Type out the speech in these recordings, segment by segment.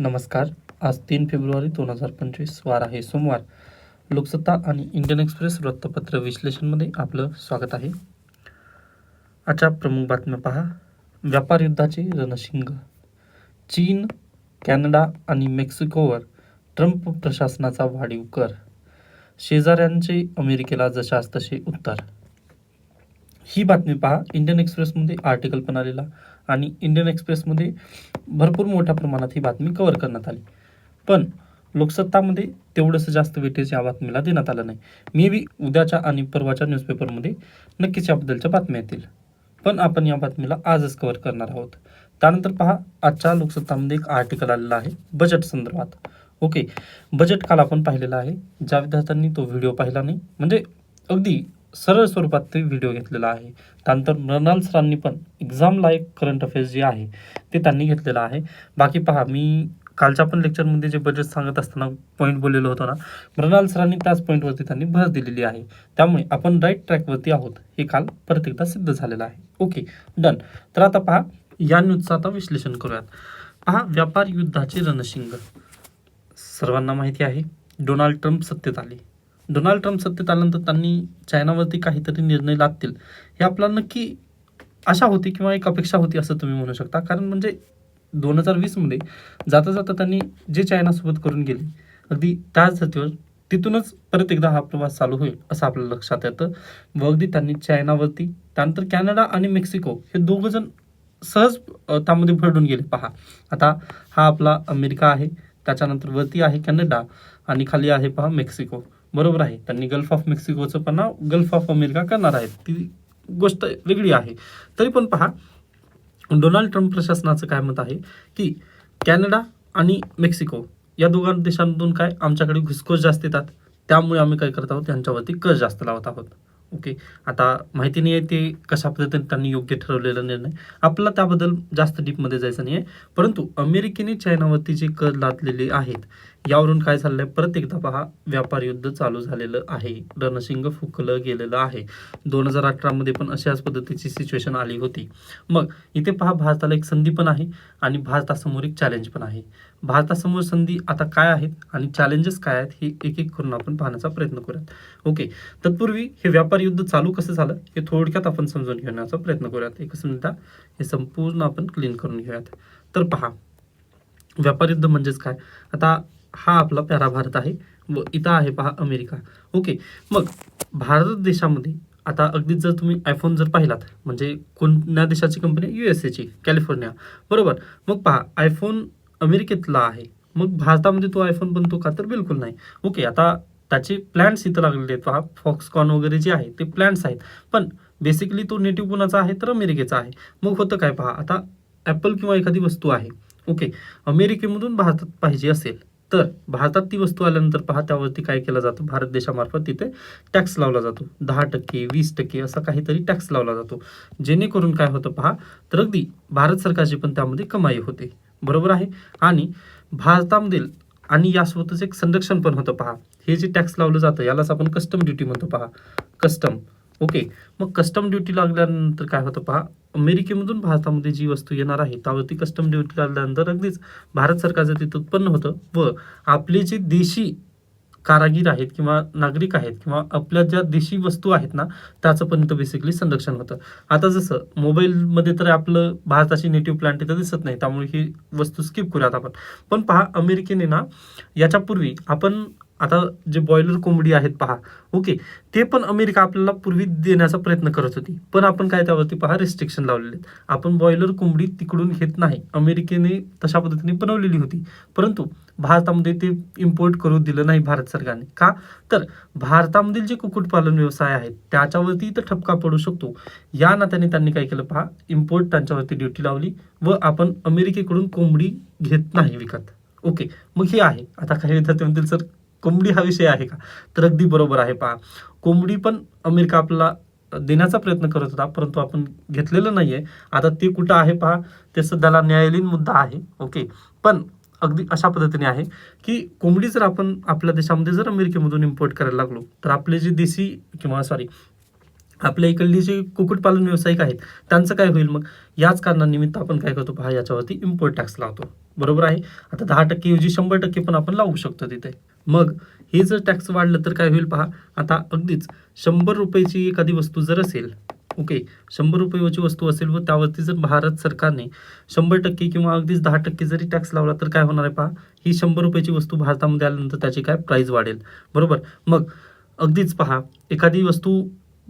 नमस्कार. आज तीन फेब्रुवारी दोन हजार पंचवीस वार आहे सोमवार. लोकसत्ता आणि इंडियन एक्सप्रेस वृत्तपत्र विश्लेषणमध्ये आपलं स्वागत आहे. आजच्या प्रमुख बातम्या पहा. व्यापार युद्धाचे रणशिंग. चीन कॅनडा आणि मेक्सिकोवर ट्रम्प प्रशासनाचा वाढीव कर. शेजाऱ्यांचे अमेरिकेला जशास तसे उत्तर. ही बातमी पहा. इंडियन एक्सप्रेसमध्ये आर्टिकल पण आलेला. आणि इंडियन एक्सप्रेसमध्ये भरपूर मोठ्या प्रमाणात ही बातमी कव्हर करण्यात आली. पण लोकसत्तामध्ये तेवढंसं जास्त वेटेज या बातमीला देण्यात आलं नाही. मे बी उद्याच्या आणि परवाच्या न्यूजपेपरमध्ये नक्कीच याबद्दलच्या बातम्या येतील. पण आपण या बातमीला आजच कव्हर करणार आहोत. त्यानंतर पहा आजच्या लोकसत्तामध्ये एक आर्टिकल आलेला आहे बजेट संदर्भात. ओके बजेट काल आपण पाहिलेला आहे. ज्या विद्यार्थ्यांनी तो व्हिडिओ पाहिला नाही म्हणजे अगदी सरळ स्वरूपात ते व्हिडिओ घेतलेला आहे. त्यानंतर मृणाल सरांनी पण एक्झाम लाईक करंट अफेअर्स जे आहे ते त्यांनी घेतलेलं आहे. बाकी पहा मी कालच्या पण लेक्चरमध्ये जे बजेट सांगत असताना पॉईंट बोललेलो होतो ना मृणाल सरांनी त्याच पॉईंटवरती त्यांनी भर दिलेली आहे. त्यामुळे आपण राईट ट्रॅकवरती आहोत. हे काल परत एकदा सिद्ध झालेलं आहे. ओके डन तर आता पहा या न्यूजचं आता विश्लेषण करूयात. पहा व्यापार युद्धाचे रणशिंग. सर्वांना माहिती आहे डोनाल्ड ट्रम्प सत्तेत आले. डोनाल्ड ट्रम्प सत्तेत आल्यानंतर त्यांनी चायनावरती काहीतरी निर्णय लादतील. हे आपल्याला नक्की आशा होती किंवा एक अपेक्षा होती असं तुम्ही म्हणू शकता. कारण म्हणजे दोन हजार वीसमध्ये जाता जाता त्यांनी जे चायनासोबत करून गेले अगदी त्याच धर्तीवर तिथूनच परत एकदा हा प्रवास चालू होईल असं आपल्या लक्षात येतं. व अगदी त्यांनी चायनावरती त्यानंतर कॅनडा आणि मेक्सिको हे दोघं जण सहज त्यामध्ये भरडून गेले. पहा आता हा आपला अमेरिका आहे त्याच्यानंतर वरती आहे कॅनडा आणि खाली आहे पहा मेक्सिको. बरोबर आहे. त्यांनी गल्फ ऑफ मेक्सिकोचं पण नाव गल्फ ऑफ अमेरिका करणार आहेत. ती गोष्ट वेगळी आहे. तरी पण पहा डोनाल्ड ट्रम्प प्रशासनाचं काय मत आहे की कॅनडा आणि मेक्सिको या दोघां देशांमधून काय आमच्याकडे घुसखोस जास्त येतात? त्यामुळे आम्ही काय करत आहोत? त्यांच्यावरती कर जास्त लावत आहोत. ओके? आता माहिती नाही आहे ते कशा पद्धतीने त्यांनी योग्य ठरवलेला निर्णय. आपला त्याबद्दल जास्त डीपमध्ये जायचं नाही आहे परंतु अमेरिकेने चायनावरती जे कर लादलेले आहेत यावरून काय चाललंय आहे परत एकदा पहा व्यापार युद्ध चालू झालेलं आहे. रणशिंग फुकलं गेलेलं आहे. दोन हजार अठरामध्ये पण अशाच पद्धतीची सिच्युएशन आली होती. मग इथे पहा भारताला एक संधी पण आहे आणि भारतासमोर एक चॅलेंज पण आहे. भारतासमोर संधी आता काय आहेत आणि चॅलेंजेस काय आहेत हे एक एक करून आपण पाहण्याचा प्रयत्न करूयात. ओके तत्पूर्वी हे व्यापार युद्ध चालू कसं झालं? हे थोडक्यात आपण समजून घेण्याचा प्रयत्न करूयात. एकच मिनिटा हे. संपूर्ण आपण क्लीन करून घेऊयात. तर पहा व्यापार युद्ध म्हणजेच काय? आता हा आपला प्यारा भारत आहे व इथं आहे पहा अमेरिका. ओके मग भारत देशामध्ये आता अगदीच जर तुम्ही आयफोन जर पाहिलात म्हणजे कोणत्या देशाची कंपनी यू एस एची कॅलिफोर्निया बरोबर? मग पहा आयफोन अमेरिकेतला आहे. मग भारतामध्ये तो आयफोन बनतो का? तर बिलकुल नाही. ओके आता त्याचे प्लॅन्स इथं लागलेले आहेत. पहा फॉक्सकॉन वगैरे जे आहे ते प्लॅन्स आहेत. पण बेसिकली तो नेटिव्ह कोणाचा आहे? तर अमेरिकेचा आहे. मग होतं काय पहा आता ॲपल किंवा एखादी वस्तू आहे. ओके अमेरिकेमधून भारतात पाहिजे असेल तर भारतात ती वस्तू आल्यानंतर पहा त्यावरती काय केलं जातं? भारत देशामार्फत तिथे टॅक्स लावला जातो. दहा टक्के वीस टक्के असा काहीतरी टॅक्स लावला जातो. जेणेकरून काय होतं पहा तर अगदी भारत सरकारची पण त्यामध्ये कमाई होते. बरोबर आहे? आणि भारतामधील आणि यासोबतच एक संरक्षण पण होतं पहा. हे जे टॅक्स लावलं जातं यालाच आपण कस्टम ड्युटी म्हणतो पहा. कस्टम ओके मग कस्टम ड्युटी लागल्यानंतर काय होतं पहा अमेरिकेमधून भारतामध्ये जी वस्तू येणार आहे त्यावरती कस्टम ड्युटी लागल्यानंतर अगदीच भारत सरकारचं तिथं उत्पन्न होतं व आपले जे देशी कारागीर आहेत किंवा नागरिक आहेत किंवा आपल्या ज्या देशी वस्तू आहेत ना त्याचं पण इथं बेसिकली संरक्षण होतं. आता जसं मोबाईलमध्ये तर आपलं भारताची नेटिव्ह प्लांट इथं दिसत नाही त्यामुळे ही वस्तू स्किप करूयात आपण. पण पहा अमेरिकेने ना याच्यापूर्वी आपण आता जे बॉयलर कोंबडी आहेत पहा ओके ते पण अमेरिका आपल्याला पूर्वी देण्याचा प्रयत्न करत होती. पण आपण काय त्यावरती पहा रिस्ट्रिक्शन लावलेले आहेत. आपण बॉयलर कोंबडी तिकडून घेत नाही. अमेरिकेने तशा पद्धतीने बनवलेली होती. परंतु भारतामध्ये ते इम्पोर्ट करू दिलं नाही भारत सरकारने. का? तर भारतामधील जे कुक्कुटपालन व्यवसाय आहेत त्याच्यावरती तर ठपका पडू शकतो. या नात्याने त्यांनी काय केलं पहा इम्पोर्ट त्यांच्यावरती ड्युटी लावली व आपण अमेरिकेकडून कोंबडी घेत नाही विकत. ओके मग हे आहे. आता काही विद्यार्थी म्हणतील सर कोंबडी हा विषय आहे का? तर अगदी बरोबर आहे पहा. कोंबडी पण अमेरिका आपला देण्याचा प्रयत्न करत होता परंतु आपण घेतलेलं नाही आहे आता ते कुठं आहे पहा? ते सध्याला न्यायालयीन मुद्दा आहे ओके. पण अगदी अशा पद्धतीने आहे की कोंबडी जर आपण आपल्या देशामध्ये जर अमेरिकेमधून इम्पोर्ट करायला लागलो तर आपले जे देशी किंवा सॉरी आपल्या इकडली जे कुक्कुटपालन व्यावसायिक आहेत त्यांचं काय होईल मग? याच कारणानिमित्त आपण काय करतो पहा? याच्यावरती इम्पोर्ट टॅक्स लावतो. बरोबर आहे? आता दहा टक्के ऐवजी शंभर टक्के पण आपण लावू शकतो तिथे. मग हे जर टॅक्स वाढलं तर काय होईल पहा? आता अगदीच शंभर रुपयाची एखादी वस्तू जर असेल ओके शंभर रुपयाची वस्तू असेल व त्यावरती जर भारत सरकारने शंभर टक्के किंवा अगदीच दहा टक्के जरी टॅक्स लावला तर काय होणार आहे पहा? ही शंभर रुपयाची वस्तू भारतामध्ये आल्यानंतर त्याची काय प्राईस वाढेल. बरोबर? मग अगदीच पहा एखादी वस्तू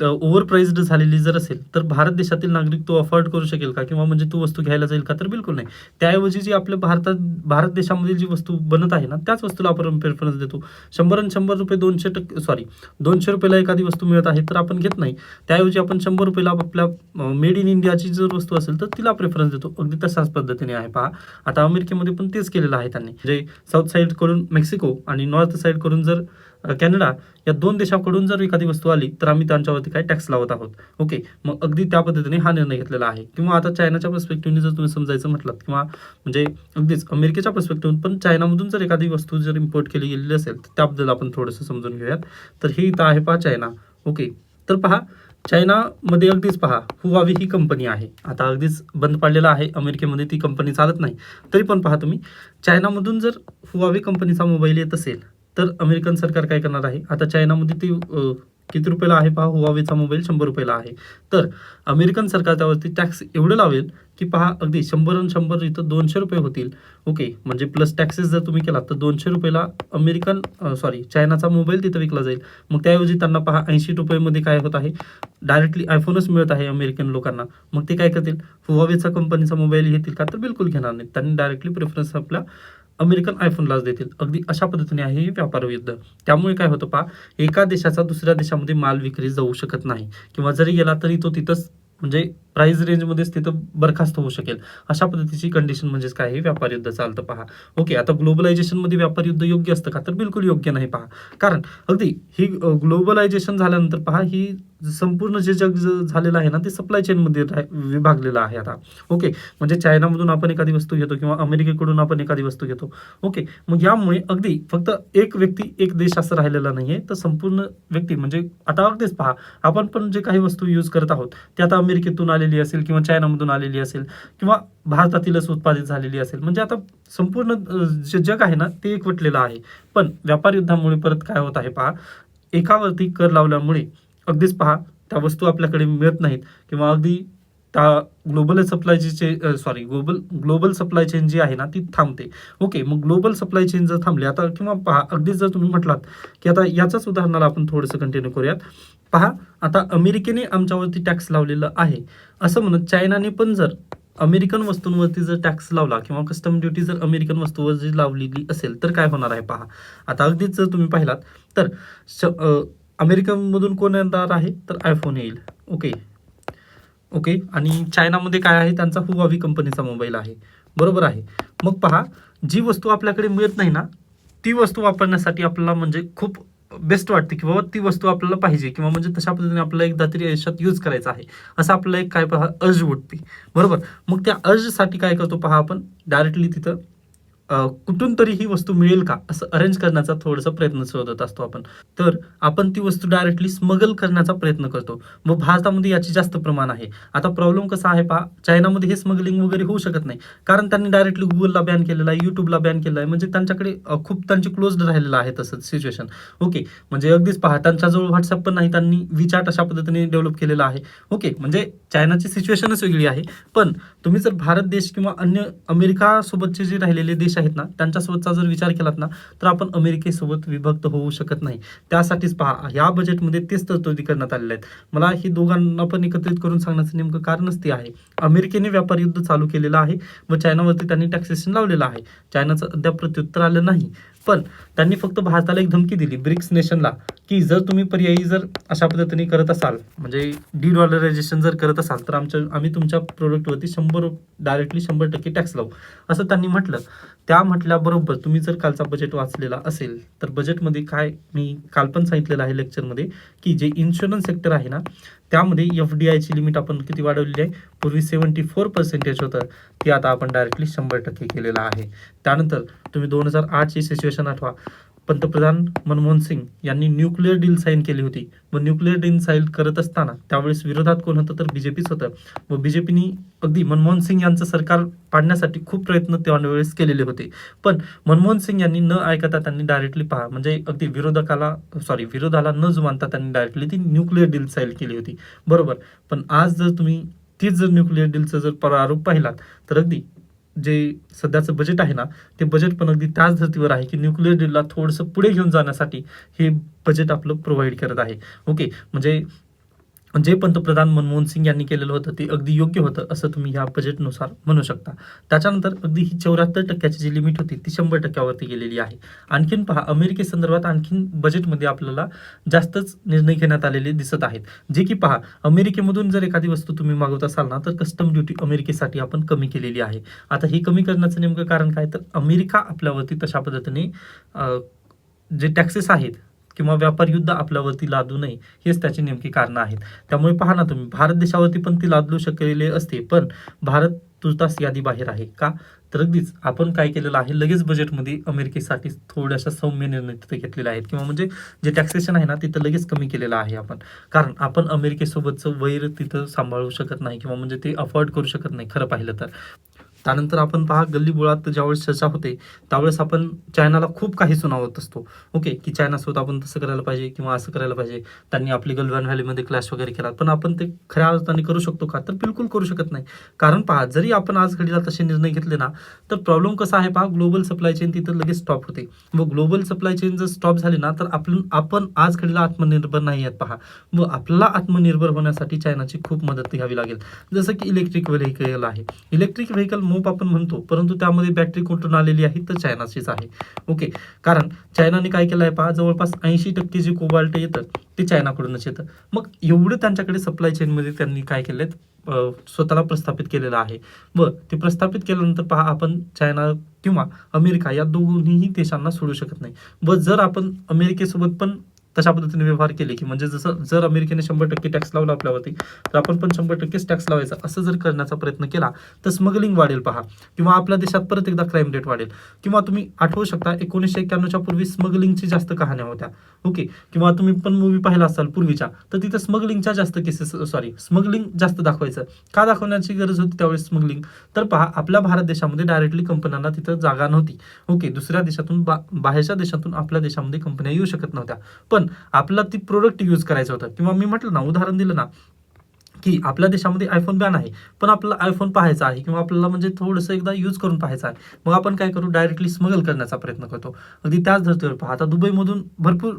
ओव्हर प्राईज्ड झालेली जर असेल तर भारत देशातील नागरिक तो अफोर्ड करू शकेल का? किंवा म्हणजे तू वस्तू घ्यायला जाईल का? तर बिलकुल नाही. त्याऐवजी जी आपल्या भारतात भारत देशामधील जी वस्तू बनत आहे ना त्याच वस्तूला आपण प्रेफरन्स देतो. शंभर आणि शंभर रुपये दोनशे टक्के सॉरी दोनशे रुपयाला एखादी वस्तू मिळत आहे तर आपण घेत नाही. त्याऐवजी आपण शंभर रुपयाला आपल्या मेड इन इंडियाची जर वस्तू असेल तर तिला प्रेफरन्स देतो. अगदी तशाच पद्धतीने आहे. पहा आता अमेरिकेमध्ये पण तेच केलेलं आहे त्यांनी. म्हणजे साऊथ साईडकडून मेक्सिको आणि नॉर्थ साईडकडून जर कॅनडा या दोन देशाकडून जर एखादी वस्तू आली तर आम्ही त्यांच्यावरती काय टॅक्स लावत आहोत. ओके मग अगदी त्या पद्धतीने हा निर्णय घेतलेला आहे. किंवा आता चायनाच्या पर्स्पेक्टिव्हने जर तुम्ही समजायचं म्हटलं किंवा म्हणजे अगदीच अमेरिकेच्या पर्स्पेक्टिव्हन पण चायनामधून जर एखादी वस्तू जर इम्पोर्ट केली गेलेली असेल तर त्याबद्दल आपण थोडंसं समजून घेऊयात. तर हे इथं आहे पहा चायना. ओके तर पहा चायनामध्ये अगदीच पहा हुवावी ही कंपनी आहे. आता अगदीच बंद पाडलेला आहे. अमेरिकेमध्ये ती कंपनी चालत नाही. तरी पण पहा तुम्ही चायनामधून जर हुवावी कंपनीचा मोबाईल येत असेल तर अमेरिकन सरकार काय करणार आहे? आता चायनामध्ये ती किती रुपयाला आहे पहा? हुवावेचा मोबाईल शंभर रुपयाला आहे. तर अमेरिकन सरकार त्यावरती टॅक्स एवढं लावेल की पहा अगदी शंभर आणि शंभर इथं दोनशे रुपये होतील. ओके म्हणजे प्लस टॅक्सेस जर तुम्ही केला तर दोनशे रुपयाला अमेरिकन सॉरी चायनाचा मोबाईल तिथं विकला जाईल. मग त्याऐवजी त्यांना पहा ऐंशी रुपयेमध्ये काय होत आहे? डायरेक्टली आयफोनच मिळत आहे अमेरिकन लोकांना. मग ते काय करतील? हुवावेचा कंपनीचा मोबाईल घेतील का? तर बिलकुल घेणार नाहीत. त्यांनी डायरेक्टली प्रेफरन्स आपल्या अमेरिकन आयफोनलाच देतील. अगदी अशा पद्धतीने आहे हे व्यापार युद्ध. त्यामुळे काय होतं पहा एका देशाचा दुसऱ्या देशामध्ये माल विक्री जाऊ शकत नाही. किंवा जरी गेला तरी तो तिथंच म्हणजे प्राइस रेंजमध्येच तिथं बरखास्त होऊ शकेल. अशा पद्धतीची कंडिशन म्हणजेच काय हे व्यापार युद्ध चालतं पहा. ओके आता ग्लोबलायझेशनमध्ये व्यापार युद्ध योग्य असतं का? तर बिलकुल योग्य नाही पहा. कारण अगदी ही ग्लोबलायझेशन झाल्यानंतर पहा ही संपूर्ण जे जग झालेलं आहे ना ते सप्लाय चेनमध्ये विभागलेलं आहे आता. ओके म्हणजे चायनामधून आपण एखादी वस्तू घेतो किंवा अमेरिकेकडून आपण एखादी वस्तू घेतो. ओके मग यामुळे अगदी फक्त एक व्यक्ती एक देश असं राहिलेला नाही आहे तर संपूर्ण व्यक्ती म्हणजे आता अगदीच पहा आपण पण जे काही वस्तू यूज करत आहोत ते आता अमेरिकेतून आलेली असेल किंवा चायनामधून आलेली असेल किंवा भारतातीलच उत्पादित झालेली असेल. म्हणजे आता संपूर्ण जे जग आहे ना ते एकवटलेलं आहे. पण व्यापार युद्धामुळे परत काय होत आहे पहा एकावरती कर लावल्यामुळे अगदीच पहा त्या वस्तू आपल्याकडे मिळत नाहीत किंवा अगदी त्या ग्लोबल सप्लाय चे sorry global global supply chain जी आहे ना ती थांबते. ओके मग ग्लोबल सप्लाय चेन जर थांबली आता किंवा पहा अगदीच जर तुम्ही म्हटलात की आता याच्याच उदाहरणाला आपण थोडंसं कंटिन्यू करूयात. पहा आता अमेरिकेने आमच्यावरती टॅक्स लावलेलं आहे. असं म्हणत चायनाने पण जर अमेरिकन वस्तूंवरती जर टॅक्स लावला किंवा कस्टम ड्युटी जर अमेरिकन वस्तूवर जी लावलेली असेल तर काय होणार आहे पहा. आता अगदीच जर तुम्ही पाहिलात तर श अमेरिकेमधून कोण येणार आहे? तर आयफोन येईल. Okay okay? आणि चायनामध्ये काय आहे? त्यांचा हुवावी कंपनीचा मोबाईल आहे. बरोबर आहे. मग पहा जी वस्तू आपल्याकडे मिळत नाही ना ती वस्तू वापरण्यासाठी आपल्याला म्हणजे खूप बेस्ट वाटते की बाबा ती वस्तू आपल्याला पाहिजे किंवा म्हणजे तशा पद्धतीने आपल्याला एकदा तरी आयुष्यात यूज करायचा आहे. असं आपल्याला एक काय पहा अर्ज उठते. बरोबर? मग त्या अर्जसाठी काय करतो पहा आपण? डायरेक्टली तिथं कुठून तरी ही वस्तू मिळेल का? असं अरेंज करण्याचा थोडासा प्रयत्न शोधत असतो आपण. तर आपण ती वस्तू डायरेक्टली स्मगल करण्याचा प्रयत्न करतो. मग भारतामध्ये याची जास्त प्रमाण आहे. आता प्रॉब्लेम कसा आहे पहा चायनामध्ये हे स्मगलिंग वगैरे होऊ शकत नाही. कारण त्यांनी डायरेक्टली गुगलला बॅन केलेला आहे युट्यूबला बॅन केलं आहे. म्हणजे त्यांच्याकडे खूप त्यांची क्लोज्ड राहिलेलं आहे तसंच सिच्युएशन ओके म्हणजे अगदीच पहा त्यांच्याजवळ व्हॉट्सअप पण नाही त्यांनी विचार अशा पद्धतीने डेव्हलप केलेला आहे. ओके म्हणजे चायनाची सिच्युएशनच वेगळी आहे. पण तुम्ही जर भारत देश किंवा अन्य अमेरिका सोबतचे जे राहिलेले देश आहेत ना त्यांच्यासोबतचा जर विचार केलात ना तर आपण अमेरिकेसोबत विभक्त होऊ शकत नाही. त्यासाठीच पहा या बजेटमध्ये तेच तरतुदी करण्यात आलेल्या आहेत. मला ही दोघांना पण एकत्रित करून सांगण्याचं नेमकं कारणच ते आहे. अमेरिकेने व्यापार युद्ध चालू केलेलं आहे व चायनावरती त्यांनी टॅक्सेशन लावलेलं आहे. चायनाचं अद्याप प्रत्युत्तर आलं नाही. पण त्यांनी फक्त भारताला एक धमकी दिली ब्रिक्स नेशनला की जर तुम्ही पर्यायी जर अशा पद्धतीने करत असाल म्हणजे डी डॉलरायझेशन जर करत असाल तर आमच्या आम्ही तुमच्या प्रोडक्टवरती शंभर डायरेक्टली शंभर टक्के टॅक्स लावू. असं त्यांनी म्हटलं. त्या म्हटल्याबरोबर तुम्ही जर कालचा बजेट वाचलेला असेल तर बजेटमध्ये काय मी काल पण सांगितलेलं आहे लेक्चरमध्ये की जे इन्शुरन्स सेक्टर आहे ना त्यामध्ये एफ डी आयची लिमिट आपण किती वाढवलेली आहे? पूर्वी सेवन्टी फोर पर्सेंटेज होतं. ते आता आपण डायरेक्टली शंभर टक्के केलेलं आहे. त्यानंतर तुम्ही दोन हजार आठची सिच्युएशन आठवा. पंतप्रधान मनमोहन सिंग यांनी न्यूक्लिअर डील साईन केली होती. व न्यूक्लिअर डील साईन करत असताना त्यावेळेस विरोधात कोण होतं? तर बीजेपीच होतं. व बीजेपीनी अगदी मनमोहन सिंग यांचं सरकार पाडण्यासाठी खूप प्रयत्न त्यावेळेस केलेले होते. पण मनमोहन सिंग यांनी न ऐकता त्यांनी डायरेक्टली पहा म्हणजे अगदी विरोधकाला सॉरी विरोधाला न जुमानता त्यांनी डायरेक्टली ती न्यूक्लिअर डील साईन केली होती. बरोबर. पण आज जर तुम्ही तीच जर न्यूक्लिअर डीलचं जर प्रारूप पाहिलात तर अगदी जे सध्याचं बजेट आहे ना ते बजेट पण अगदी त्याच धर्तीवर आहे की न्यूक्लिअर डीलला थोडंसं पुढे घेऊन जाण्यासाठी हे बजेट आपलं प्रोव्हाइड करत आहे. ओके म्हणजे जे पंतप्रधान मनमोहन सिंग यांनी केलेलं होतं ते अगदी योग्य होतं असं तुम्ही ह्या बजेटनुसार म्हणू शकता. त्याच्यानंतर अगदी ही चौऱ्याहत्तर टक्क्याची जी लिमिट होती ती शंभर टक्क्यावरती गेलेली आहे. आणखीन पहा अमेरिकेसंदर्भात आणखीन बजेटमध्ये आपल्याला जास्तच निर्णय घेण्यात आलेले दिसत आहेत. जे की पहा अमेरिकेमधून जर एखादी वस्तू तुम्ही मागवत असाल ना तर कस्टम ड्युटी अमेरिकेसाठी आपण कमी केलेली आहे. आता ही कमी करण्याचं नेमकं कारण काय? तर अमेरिका आपल्यावरती तशा पद्धतीने जे टॅक्सेस आहेत किंवा व्यापार युद्ध आपल्यावरती लादू नये हेच त्याची नेमकी कारणं आहेत. त्यामुळे पहा ना तुम्ही भारत देशावरती पण ती लादलू शकलेले असते पण भारत तुर्तास यादी बाहेर आहे का? तर अगदीच आपण काय केलेलं आहे लगेच बजेटमध्ये अमेरिकेसाठी थोड्याशा सौम्य निर्णय तिथे घेतलेले आहेत. किंवा म्हणजे जे टॅक्सेशन आहे ना तिथं लगेच कमी केलेलं आहे आपण. कारण आपण अमेरिकेसोबतचं वैर तिथं सांभाळू शकत नाही किंवा म्हणजे ते अफोर्ड करू शकत नाही खरं पाहिलं तर. त्यानंतर आपण पहा गल्लीबोळात ज्यावेळेस चर्चा होते त्यावेळेस आपण चायनाला खूप काही सुनावत असतो. ओके की चायनासोबत आपण तसं करायला पाहिजे किंवा असं करायला पाहिजे. त्यांनी आपली गलवान व्हॅलीमध्ये क्लॅश वगैरे केला. पण आपण ते खऱ्या अर्थाने करू शकतो का? तर बिलकुल करू शकत नाही. कारण पहा जरी आपण आज घडीला तसे निर्णय घेतले ना तर प्रॉब्लेम कसा आहे पहा ग्लोबल सप्लाय चेन तिथं लगेच स्टॉप होते. व ग्लोबल सप्लाय चेन जर स्टॉप झाली ना तर आपण आपण आज घडीला आत्मनिर्भर नाही आहेत पहा. व आपल्याला आत्मनिर्भर होण्यासाठी चायनाची खूप मदत घ्यावी लागेल. जसं की इलेक्ट्रिक व्हेकल आहे. इलेक्ट्रिक व्हेकल मोप आपण म्हणतो परंतु त्यामध्ये बॅटरी कुठून आलेली आहे? तर चायनाचीच आहे. ओके कारण चायनाने काय केलं आहे पहा जवळपास ऐंशी टक्के जे कोबाल्ट येतं ते चायनाकडूनच येतं. मग एवढं त्यांच्याकडे सप्लाय चेनमध्ये त्यांनी काय केलं स्वतःला प्रस्थापित केलेलं आहे. व ते प्रस्थापित केल्यानंतर पहा आपण चायना किंवा अमेरिका या दोन्हीही देशांना सोडू शकत नाही. व जर आपण अमेरिकेसोबत पण तशा पद्धतीने व्यवहार केले की म्हणजे जसं जर अमेरिकेने शंभर टक्के टॅक्स लावला आपल्यावरती तर आपण पण शंभर टक्केच टॅक्स लावायचा. असं जर करण्याचा प्रयत्न केला तर स्मगलिंग वाढेल पहा. किंवा आपल्या देशात परत एकदा क्राईम रेट वाढेल. किंवा तुम्ही आठवू शकता एकोणीसशे एक्क्याण्णवच्या पूर्वी स्मगलिंगची जास्त कहाण्या होत्या. ओके? किंवा तुम्ही पण मूवी पाहिला असाल पूर्वीच्या तर तिथं स्मगलिंगच्या जास्त केसेस सॉरी स्मगलिंग जास्त दाखवायचं. का दाखवण्याची गरज होती त्यावेळेस स्मगलिंग तर पहा आपल्या भारत देशामध्ये डायरेक्टली कंपन्यांना तिथं जागा नव्हती. ओके? दुसऱ्या देशातून बा बाहेरच्या देशातून आपल्या देशामध्ये कंपन्या येऊ शकत नव्हत्या. पण आपला ती प्रोडक्ट यूज करायचं होतं. किंवा मी म्हटलं ना उदाहरण दिलं ना की आपल्या देशामध्ये आयफोन बॅन आहे पण आपल्याला आयफोन पाहायचा आहे किंवा आपल्याला म्हणजे थोडंसं एकदा यूज करून पाहायचं आहे. मग आपण काय करू? डायरेक्टली स्मगल करण्याचा प्रयत्न करतो. अगदी त्याच धर्तीवर पहा. आता दुबईमधून भरपूर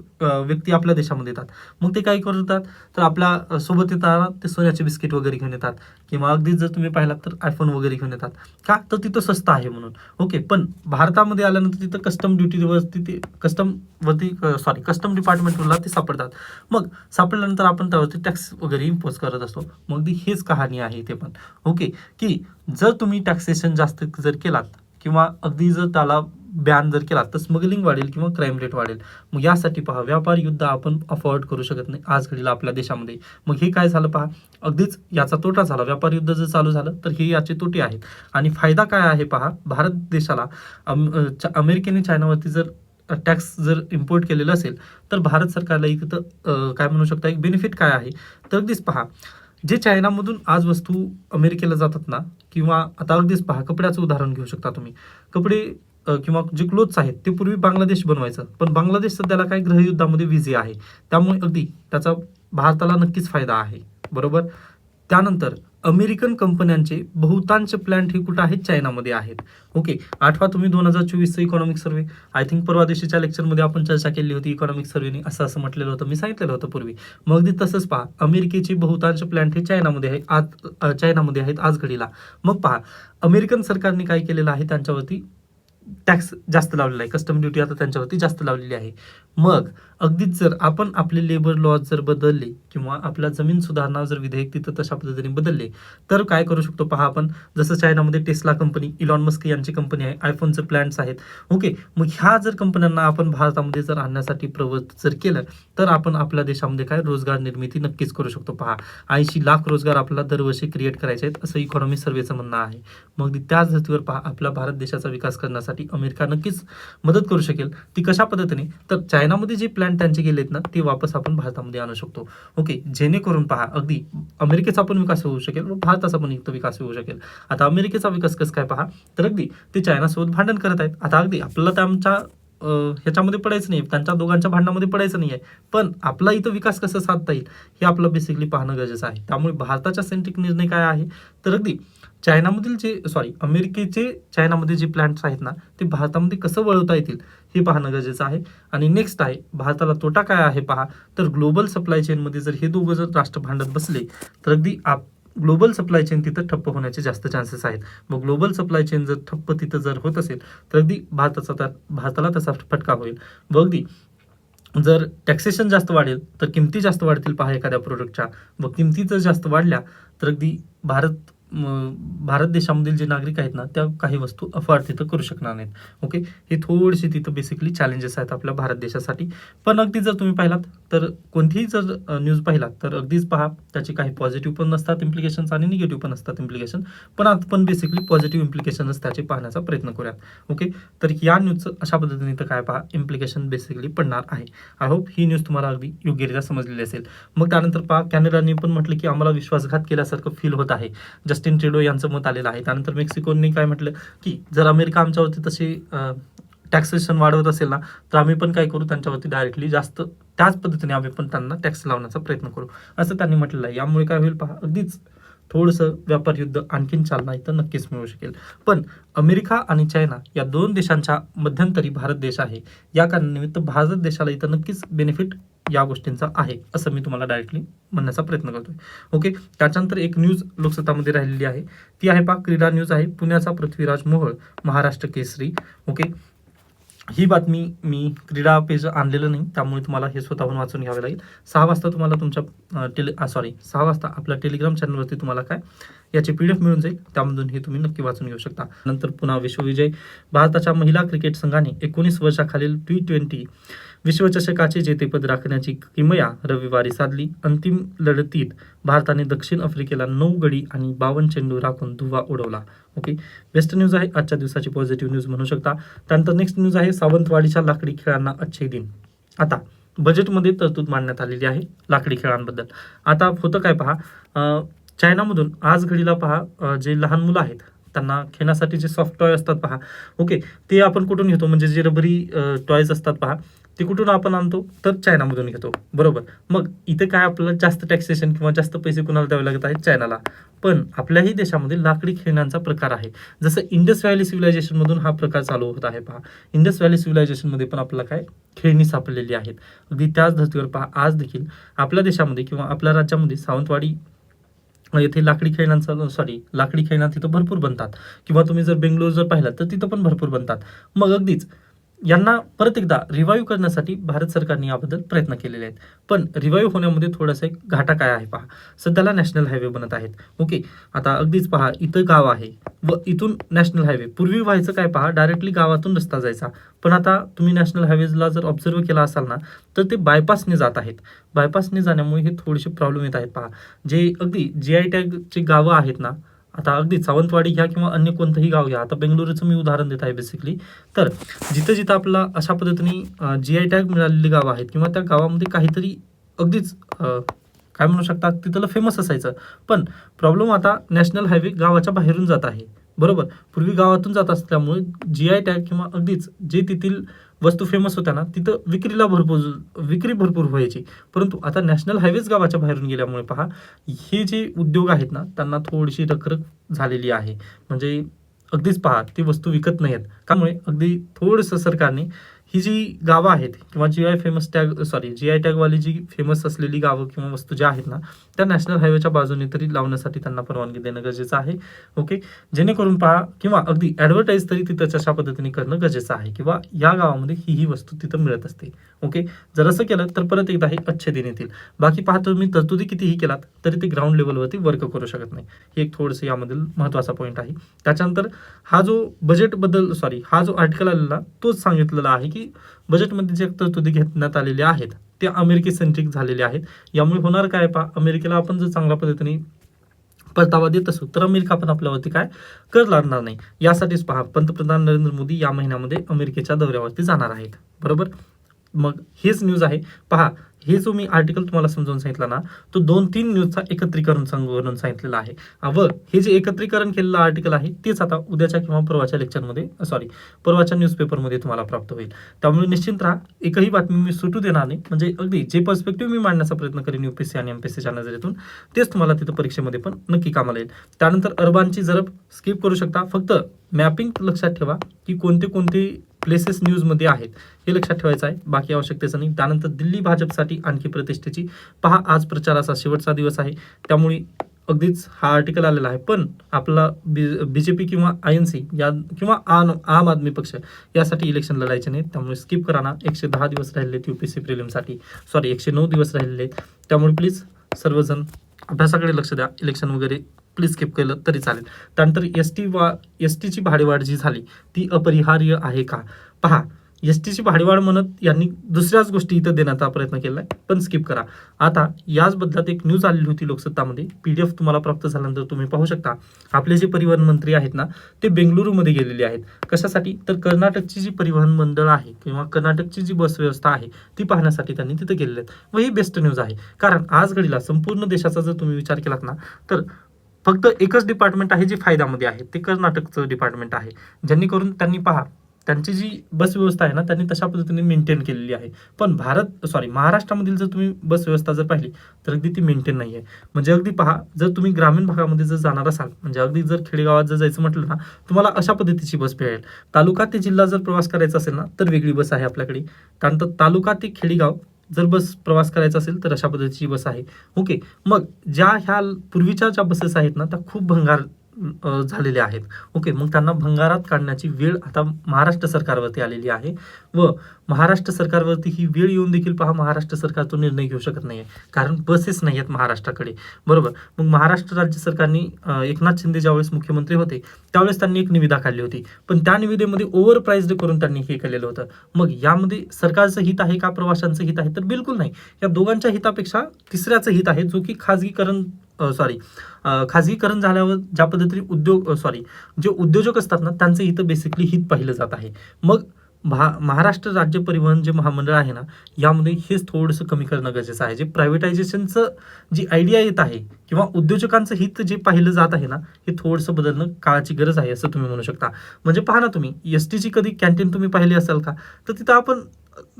व्यक्ती आपल्या देशामध्ये येतात. मग ते काय करतात? तर आपल्यासोबत येताना ते सोन्याचे बिस्किट वगैरे घेऊन येतात. किंवा अगदी जर तुम्ही पाहिलात तर आयफोन वगैरे घेऊन येतात. का? तर तिथं स्वस्त आहे म्हणून. ओके. पण भारतामध्ये आल्यानंतर तिथं कस्टम ड्युटीवरती ते कस्टमवरती सॉरी कस्टम डिपार्टमेंटला ते सापडतात. मग सापडल्यानंतर आपण त्यावरती टॅक्स वगैरे इम्पोज करत असतो. मग ती हीच कहाणी आहे ते पण. ओके की जर तुम्ही टॅक्सेशन जास्त जर केलात किंवा अगदी जर त्याला बॅन जर केला तर स्मगलिंग वाढेल किंवा क्राईम रेट वाढेल. मग यासाठी पहा व्यापार युद्ध आपण अफोर्ड करू शकत नाही आज घडीला आपल्या देशामध्ये. मग हे काय झालं पहा अगदीच याचा तोटा झाला. व्यापार युद्ध जर चालू झालं तर हे याचे तोटे आहेत. आणि फायदा काय आहे पहा भारत देशाला अमेरिकेने चायनावरती जर टॅक्स जर इम्पोर्ट केलेलं असेल तर भारत सरकारला एक तर काय म्हणू शकता एक बेनिफिट काय आहे? तर अगदीच पहा जे चायनामधून आज वस्तू अमेरिकेला जातात ना किंवा आता अगदीच पहा कपड्याचं उदाहरण घेऊ शकता तुम्ही. कपडे किंवा जे क्लोथ्स आहेत ते पूर्वी बांगलादेश बनवायचं. पण बांगलादेश सध्याला काय गृहयुद्धामध्ये विझी आहे. त्यामुळे अगदी त्याचा भारताला नक्कीच फायदा आहे. बरोबर? त्यानंतर अमेरिकन कंपन्यांचे बहुतांश प्लॅन्ट हे कुठं आहेत? चायनामध्ये आहेत. ओके आठवा तुम्ही दोन हजार चोवीसचं इकॉनॉमिक सर्वे आय थिंक परवा दिवशीच्या लेक्चरमध्ये आपण चर्चा केली होती इकॉनॉमिक सर्वेने असं असं म्हटलेलं होतं मी सांगितलेलं होतं पूर्वी. मग अगदी तसंच पहा अमेरिकेचे बहुतांश प्लॅन्ट हे चायनामध्ये आहे आज चायनामध्ये आहेत आज घडीला. मग पहा अमेरिकन सरकारने काय केलेलं आहे? त्यांच्यावरती टॅक्स जास्त लावलेला आहे. कस्टम ड्युटी आता त्यांच्यावरती जास्त लावलेली आहे. मग अगदीच जर आपण आपले लेबर लॉज जर बदलले किंवा आपल्या जमीन सुधारणा जर विधेयक तिथं तशा पद्धतीने बदलले तर काय करू शकतो पहा आपण. जसं चायनामध्ये टेस्ला कंपनी इलॉन मस्क यांची कंपनी आहे आयफोनचे प्लॅन्ट्स आहेत. ओके मग ह्या जर कंपन्यांना आपण भारतामध्ये जर आणण्यासाठी प्रवृत्त जर केलं तर आपण आपल्या देशामध्ये काय रोजगार निर्मिती नक्कीच करू शकतो. पहा ऐंशी लाख रोजगार आपल्याला दरवर्षी क्रिएट करायचे आहेत असं इकॉनॉमी सर्वेचं म्हणणं आहे. मग त्याच धर्तीवर पहा आपल्या भारत देशाचा विकास करण्यासाठी अमेरिका नक्कीच मदत करू शकेल. ती कशा पद्धतीने? तर चायना चायनामध्ये जे प्लॅन त्यांचे गेलेत ना ते वापस आपण भारतामध्ये आणू शकतो. ओके जेणेकरून पहा अगदी अमेरिकेचा पण विकास होऊ शकेल व भारताचा पण युक्त विकास होऊ शकेल. आता अमेरिकेचा विकास कसं काय पहा तर अगदी ते चायनासोबत भांडण करत आहेत. आता अगदी आपल्याला त्यांच्या ह्याच्यामध्ये पडायचं नाही त्यांच्या दोघांच्या भांडणामध्ये पडायचं नाही आहे पण आपला इथं विकास कसा साधता येईल हे आपलं बेसिकली पाहणं गरजेचं आहे. त्यामुळे भारताचा सेंट्रिक निर्णय काय आहे? तर अगदी चायनामधील जे सॉरी अमेरिकेचे चायनामध्ये जे प्लॅन्ट्स आहेत ना ते भारतामध्ये कसं वळवता येतील? हे पाहणं गरजेचं आहे. आणि नेक्स्ट आहे भारताला तोटा काय आहे पहा. तर ग्लोबल सप्लाय चेनमध्ये जर हे दोघं जर राष्ट्र भांडत बसले तर अगदी आप ग्लोबल सप्लाय चेन तिथं ठप्प होण्याचे जास्त चान्सेस आहेत. मग ग्लोबल सप्लाय चेन जर ठप्प तिथं जर होत असेल तर अगदी भारताचा त्या भारताला त्याचा फटका होईल. व अगदी जर टॅक्सेशन जास्त वाढेल तर किमती जास्त वाढतील पहा एखाद्या प्रोडक्टच्या व किमती जर जास्त वाढल्या तर अगदी भारत भारत देशामधील जे नागरिक आहेत ना त्या काही वस्तू अफाट तिथं करू शकणार नाहीत. ओके हे थोडेसे तिथं बेसिकली चॅलेंजेस आहेत आपल्या भारत देशासाठी. पण अगदी जर तुम्ही पाहिलात तर कोणतीही जर न्यूज पाहिलात तर अगदीच पहा त्याचे काही पॉझिटिव्ह पण नसतात इम्प्लिकेशन्स आणि निगेटिव्ह पण असतात इम्प्लिकेशन पण आपण बेसिकली पॉझिटिव्ह इम्प्लिकेशनच त्याचे पाहण्याचा प्रयत्न करूयात. ओके तर या न्यूजचं अशा पद्धतीने तर काय पहा इम्प्लिकेशन बेसिकली पडणार आहे. आय होप ही न्यूज तुम्हाला अगदी योग्यरित्या समजलेली असेल. मग त्यानंतर पहा कॅनडाने पण म्हटलं की आम्हाला विश्वासघात केल्यासारखं फील होत आहे. जस्टिन ट्रेडो यांचं मत आलेलं आहे. त्यानंतर मेक्सिकोने काय म्हटलं की जर अमेरिका आमच्यावरती तशी टॅक्सेशन वाढवत असेल ना तर आम्ही पण काय करू त्यांच्यावरती डायरेक्टली जास्त त्याच पद्धतीने आम्ही पण त्यांना टॅक्स लावण्याचा प्रयत्न करू. असं त्यांनी म्हटलेलं आहे. यामुळे काय होईल पहा अगदीच थोडंसं व्यापार युद्ध आणखीन चालना इथं नक्कीच मिळू शकेल. पण अमेरिका आणि चायना या दोन देशांच्या मध्यंतरी भारत देश आहे. या कारणानिमित्त भारत देशाला इथं नक्कीच बेनिफिट या गोष्टींचा आहे असं मी तुम्हाला डायरेक्टली म्हणण्याचा प्रयत्न करतोय. ओके त्याच्यानंतर एक न्यूज लोकसत्तामध्ये राहिलेली आहे. ती आहे पा क्रीडा न्यूज आहे. पुण्याचा पृथ्वीराज मोहोळ महाराष्ट्र केसरी. ओके ही बातमी मी क्रीडा पेज आणलेलं नाही त्यामुळे तुम्हाला हे स्वतःहून वाचून घ्यावे लागेल. सहा वाजता तुम्हाला तुमच्या टेलि सॉरी सहा वाजता आपल्या टेलिग्राम चॅनलवरती तुम्हाला काय याची पी डी एफ मिळून जाईल त्यामधून हे तुम्ही नक्की वाचून घेऊ शकता. नंतर पुन्हा विश्वविजय भारताच्या महिला क्रिकेट संघाने एकोणीस वर्षाखालील टी ट्वेंटी विश्वचषकाचे जेतेपद राखण्याची किमया रविवारी साधली. अंतिम लढतीत भारताने दक्षिण आफ्रिकेला नऊ गडी आणि बावन्न चेंडू राखून धुवा उडवला. ओके? बेस्ट न्यूज आहे आजच्या दिवसाची पॉझिटिव्ह न्यूज म्हणू शकता. त्यानंतर नेक्स्ट न्यूज आहे सावंतवाडीच्या लाकडी खेळांना अच्छे दिन. आता बजेटमध्ये तरतूद मांडण्यात आलेली आहे लाकडी खेळांबद्दल. आता होतं काय पहा चायनामधून आज घडीला पहा जे लहान मुलं आहेत त्यांना खेळण्यासाठी जे सॉफ्ट टॉय असतात पहा. ओके? ते आपण कुठून घेतो? म्हणजे जे रबरी टॉयज असतात पहा. ते कुठून आपण आणतो? तर चायनामधून घेतो. बरोबर. मग इथं काय आपल्याला जास्त टॅक्सेशन किंवा जास्त पैसे कुणाला द्यावे लागत आहेत? चायनाला. पण आपल्याही देशामध्ये लाकडी खेळण्यांचा प्रकार आहे. जसं इंडस व्हॅली सिव्हिलायझेशनमधून हा प्रकार चालू होत आहे पहा. इंडस व्हॅली सिव्हिलायझेशनमध्ये पण आपल्याला काय? खेळणी सापडलेली आहेत. अगदी त्याच धर्तीवर पहा. आज देखील आपल्या देशामध्ये किंवा आपल्या राज्यामध्ये सावंतवाडी येथे लाकडी खेळण्यांचा सॉरी लाकडी खेळण्या तिथं भरपूर बनतात. किंवा तुम्ही जर बेंगलोर जर पाहिलात तर तिथं पण भरपूर बनतात. मग अगदीच यांना परत एकदा रिवाईव्ह करण्यासाठी भारत सरकारने याबद्दल प्रयत्न केलेले आहेत. पण रिवाईव्ह होण्यामध्ये थोडासा एक घाटा काय आहे पहा. सध्याला नॅशनल हायवे बनत आहेत. ओके आता अगदीच पहा इथं गाव आहे व इथून नॅशनल हायवे पूर्वी व्हायचं काय पहा डायरेक्टली गावातून रस्ता जायचा. पण आता तुम्ही नॅशनल हायवेजला जर ऑब्झर्व केला असाल ना तर ते बायपासने जात आहेत. बायपासने जाण्यामुळे हे थोडेसे प्रॉब्लेम येत आहेत पहा. जे अगदी जी आय टॅगची गावं आहेत ना आता अगदी सावंतवाडी घ्या किंवा अन्य कोणतंही गाव घ्या. आता बेंगलुरूचं मी उदाहरण देत आहे बेसिकली तर जिथं जिथं आपला अशा पद्धतीने जी आय टॅग मिळालेली गावं आहेत किंवा त्या गावामध्ये काहीतरी अगदीच काय म्हणू शकता तिथलं फेमस असायचं. पण प्रॉब्लेम आता नॅशनल हायवे गावाच्या बाहेरून जात आहे. बरोबर. पूर्वी गावातून जात असल्यामुळे जी आय टॅग किंवा अगदीच जे तेथील वस्तू फेमस होत्या ना तिथं विक्रीला भरपूर विक्री भरपूर व्हायची. परंतु आता नॅशनल हायवेज गावाच्या बाहेरून गेल्यामुळे पहा हे जे उद्योग आहेत ना त्यांना थोडीशी रखरख झालेली आहे. म्हणजे अगदीच पहा ती वस्तू विकत नाही आहेत त्यामुळे अगदी थोडंसं सरकारने ही जी गावं आहेत किंवा G I famous tag sorry G I टॅगवाली जी फेमस असलेली गावं किंवा वस्तू ज्या आहेत ना त्या नॅशनल हायवेच्या बाजूने तरी लावण्यासाठी त्यांना परवानगी देणं गरजेचं आहे. ओके जेणेकरून पहा किंवा अगदी ॲडव्हर्टाईज तरी तिथं तशा पद्धतीने करणं गरजेचं आहे किंवा या गावामध्ये ही ही वस्तू तिथं मिळत असते. ओके जर असं केलं तर परत एकदा हे अच्छेदन येतील. बाकी पहा तुम्ही तरतुदी कितीही केलात तरी ते ग्राउंड लेवलवरती वर्क करू शकत नाही. हे एक थोडंसं यामधील महत्त्वाचा पॉईंट आहे. त्याच्यानंतर हा जो बजेटबद्दल सॉरी हा जो आर्टिकल आलेला तोच सांगितलेला आहे की बजेटमध्ये जे तरतुदी घेण्यात आलेल्या आहेत ते अमेरिके सेंट्रिक झालेले आहेत. यामुळे होणार काय पहा अमेरिकेला आपण जर चांगल्या पद्धतीने परतावा देत असू तर अमेरिका पण आपल्यावरती काय कर लागणार नाही. यासाठीच पहा पंतप्रधान नरेंद्र मोदी या महिन्यामध्ये अमेरिकेच्या दौऱ्यावरती जाणार आहेत. बरोबर? मग हेच न्यूज आहे. पहा हे जो मी आर्टिकल तुम्हाला समजावून सांगितला ना तो दोन तीन न्यूजचा एकत्रीकरण करून सांगितलेला आहे. व हे जे एकत्रीकरण केलेलं आर्टिकल आहे तेच आता उद्याच्या किंवा परवाच्या लेक्चरमध्ये सॉरी परवाच्या न्यूजपेपरमध्ये तुम्हाला प्राप्त होईल. त्यामुळे निश्चित राहा एकही बातमी मी सुटू देणार नाही. म्हणजे अगदी जे पर्स्पेक्टिव्ह मी मांडण्याचा प्रयत्न करेन युपीएससी आणि एमपीएससीच्या नजरेतून तेच तुम्हाला तिथं परीक्षेमध्ये पण नक्की कामाला येईल. त्यानंतर अर्बानची जरब स्किप करू शकता. फक्त मॅपिंग लक्षात ठेवा की कोणते कोणते प्लेसेस न्यूजमध्ये आहेत. हे लक्षात ठेवायचं आहे. बाकी आवश्यकतेचं नाही. त्यानंतर दिल्ली भाजपसाठी आणखी प्रतिष्ठेची. पहा आज प्रचाराचा शेवटचा दिवस आहे. त्यामुळे अगदीच हा आर्टिकल आलेला आहे. पण आपला बी बी जे पी किंवा आय एन सी या किंवा आम आम आदमी पक्ष यासाठी इलेक्शन लढायचे नाहीत. त्यामुळे स्किप करा ना. एकशे दहा दिवस राहिलेले आहेत यू पी सी प्रिलिमसाठी सॉरी एकशे नऊ दिवस राहिलेले आहेत. त्यामुळे प्लीज सर्वजण अभ्यासाकडे लक्ष द्या. इलेक्शन वगैरे प्लीज स्किप केलं तरी चालेल. त्यानंतर एस टी वा एस टीची भाडेवाढ जी झाली ती अपरिहार्य आहे का? पहा एस टीची भाडेवाढ म्हणत यांनी दुसऱ्याच गोष्टी इथं देण्याचा प्रयत्न केला आहे पण स्किप करा. आता याच बदलात एक न्यूज आलेली होती लोकसत्तामध्ये. पी डी एफ तुम्हाला प्राप्त झाल्यानंतर तुम्ही पाहू शकता. आपले जे परिवहन मंत्री आहेत ना ते बेंगलुरूमध्ये गेलेले आहेत. कशासाठी? तर कर्नाटकची जी परिवहन मंडळ आहे किंवा कर्नाटकची जी बस व्यवस्था आहे ती पाहण्यासाठी त्यांनी तिथं गेलेले आहेत. व ही बेस्ट न्यूज आहे. कारण आज घडीला संपूर्ण देशाचा जर तुम्ही विचार केलात ना तर फक्त एकच डिपार्टमेंट आहे जे फायद्यामध्ये आहे ते कर्नाटकचं डिपार्टमेंट आहे. ज्यांनी करून त्यांनी पहा त्यांची जी बस व्यवस्था आहे ना त्यांनी तशा पद्धतीने मेंटेन केलेली आहे. पण भारत सॉरी महाराष्ट्रामधील जर तुम्ही बस व्यवस्था जर पाहिली तर अगदी ती मेंटेन नाही आहे. म्हणजे अगदी पहा जर तुम्ही ग्रामीण भागामध्ये जर जाणार असाल म्हणजे अगदी जर खेडेगावात जर जायचं म्हटलं ना तुम्हाला अशा पद्धतीची बस मिळेल. तालुका ते जिल्हा जर प्रवास करायचा असेल ना तर वेगळी बस आहे आपल्याकडे. त्यानंतर तालुका ते खेडेगाव जर बस प्रवास करायचा असेल तर अशा पद्धतीची बस आहे. ओके. मग ज्या ह्या पूर्वीच्या ज्या बसेस आहेत ना त्या खूप भंगार झालेले आहेत. ओके मग त्यांना भंगारात काढण्याची वेळ आता महाराष्ट्र सरकारवरती आलेली आहे व महाराष्ट्र सरकारवरती ही वेळ येऊन देखील पहा महाराष्ट्र सरकार तो निर्णय घेऊ शकत नाही आहे कारण बसेस नाही आहेत महाराष्ट्राकडे. बरोबर? मग महाराष्ट्र राज्य सरकारने एकनाथ शिंदे ज्यावेळेस मुख्यमंत्री होते त्यावेळेस त्यांनी एक निविदा काढली होती. पण त्या निविदेमध्ये ओव्हर प्राईज करून त्यांनी हे केलेलं होतं. मग यामध्ये सरकारचं हित आहे का? प्रवाशांचं हित आहे? तर बिलकुल नाही. या दोघांच्या हितापेक्षा तिसऱ्याचं हित आहे जो की खाजगीकरण सॉरी खाजगीकरण झाल्यावर ज्या पद्धतीने उद्योग सॉरी जे उद्योजक असतात ना त्यांचं इथं बेसिकली हित पाहिलं जात आहे. मग महा महाराष्ट्र राज्य परिवहन जे महामंडळ आहे ना यामध्ये हेच थोडंसं कमी करणं गरजेचं आहे. जे प्रायव्हेटायझेशनचं जी आयडिया येत आहे किंवा उद्योजकांचं हित जे पाहिलं जात आहे ना हे थोडंसं बदलणं काळाची गरज आहे असं तुम्ही म्हणू शकता. म्हणजे पहा ना तुम्ही एस टीची कधी कॅन्टीन तुम्ही पाहिली असाल का? तर तिथं आपण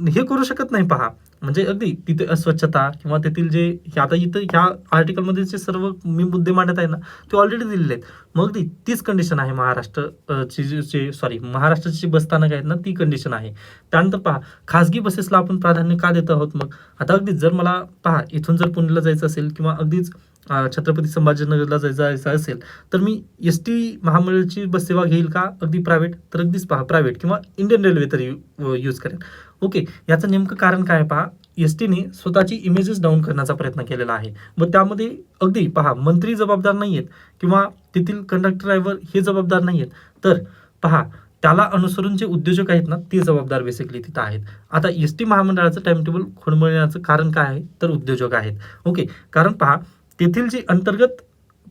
हे करू शकत नाही पहा. म्हणजे अगदी तिथे अस्वच्छता किंवा तेथील जे आता इथं ह्या आर्टिकलमध्ये जे सर्व मी मुद्दे मांडत आहे ना ते ऑलरेडी दिलेले आहेत. मग अगदी तीच कंडिशन आहे महाराष्ट्र ची जे सॉरी महाराष्ट्राची जी बसस्थानक आहेत ना ती कंडिशन आहे. त्यानंतर पहा खाजगी बसेसला आपण प्राधान्य का देत आहोत मग? आता अगदी जर मला पहा इथून जर पुण्याला जायचं असेल किंवा अगदीच छत्रपती संभाजीनगरला जाय- जायचं असेल तर मी एस टी महामंडळची बस सेवा घेईल का? अगदी प्रायव्हेट तर अगदीच पहा प्रायव्हेट किंवा इंडियन रेल्वे तरी यूज करेल ओके याचं नेमकं कारण काय आहे पहा? एस टीने स्वतःची इमेजेस डाऊन करण्याचा प्रयत्न केलेला आहे. व त्यामध्ये अगदी पहा मंत्री जबाबदार नाही आहेत किंवा तेथील कंडक्टर ड्रायव्हर हे जबाबदार नाही आहेत तर पहा त्याला अनुसरून जे उद्योजक आहेत ना ते जबाबदार बेसिकली तिथं आहेत. आता एस टी महामंडळाचं टाइम टेबल खोडमळण्याचं कारण काय आहे? तर उद्योजक आहेत. ओके कारण पहा तेथील जी अंतर्गत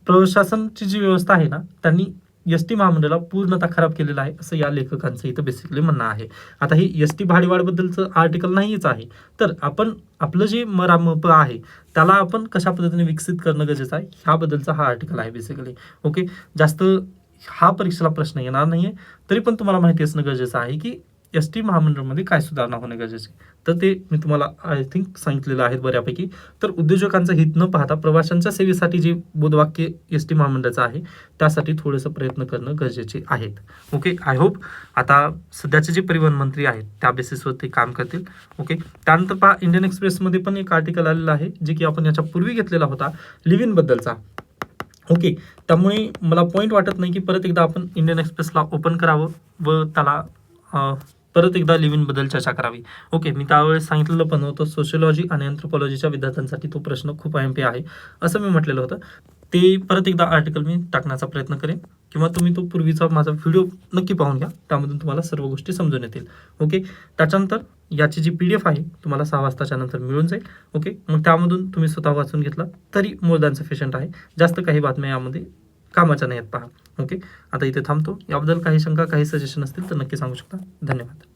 प्रशासनची जी व्यवस्था आहे ना त्यांनी एस टी महामंडळाला पूर्णतः खराब केलेलं आहे असं या लेखकांचं इथं बेसिकली म्हणणं आहे. आता ही एस टी भाडेवाढबद्दलचं आर्टिकल नाहीच आहे. तर आपण आपलं जे मरामप आहे त्याला आपण कशा पद्धतीने विकसित करणं गरजेचं आहे ह्याबद्दलचा हा आर्टिकल आहे बेसिकली ओके जास्त हा परीक्षेला प्रश्न येणार नाही आहे तरी पण तुम्हाला माहिती असणं गरजेचं आहे की एस टी महामंडळमध्ये काय सुधारणा होणे गरजेचे तर ते मी तुम्हाला आय थिंक सांगितलेलं आहे बऱ्यापैकी. तर उद्योजकांचं हित न पाहता प्रवाशांच्या सेवेसाठी जे बोधवाक्य एस टी महामंडळाचं आहे त्यासाठी थोडंसं प्रयत्न करणं गरजेचे आहेत. ओके आय होप आता सध्याचे जे परिवहन मंत्री आहेत त्या बेसिसवर ते काम करतील. ओके त्यानंतर पहा इंडियन एक्सप्रेसमध्ये पण एक आर्टिकल आलेलं आहे जे की आपण याच्या पूर्वी घेतलेला होता लिव्ह इनबद्दलचा ओके त्यामुळे मला पॉईंट वाटत नाही की परत एकदा आपण इंडियन एक्सप्रेसला ओपन करावं व त्याला परत एकदा लिव्हिनबद्दल चर्चा करावी. ओके मी त्यावेळेस सांगितलेलं पण होतं सोशियोलॉजी आणि अँथ्रोपॉलॉजीच्या विद्यार्थ्यांसाठी तो प्रश्न खूप एम्पी आहे असं मी म्हटलेलं होतं. ते परत एकदा आर्टिकल मी टाकण्याचा प्रयत्न करेन किंवा तुम्ही तो पूर्वीचा माझा व्हिडिओ नक्की पाहून घ्या त्यामधून तुम्हाला सर्व गोष्टी समजून येतील. ओके त्याच्यानंतर याची जी पी डी एफ आहे तुम्हाला सहा वाजताच्या नंतर मिळून जाईल. ओके मग त्यामधून तुम्ही स्वतः वाचून घेतला तरी मोरदान सफिशियंट आहे. जास्त काही बातम्या यामध्ये कामाच्या नाही आहेत पहा. ओके आता इथे थांबतो. याबद्दल काही शंका काही सजेशन असतील तर नक्की सांगू शकता. धन्यवाद.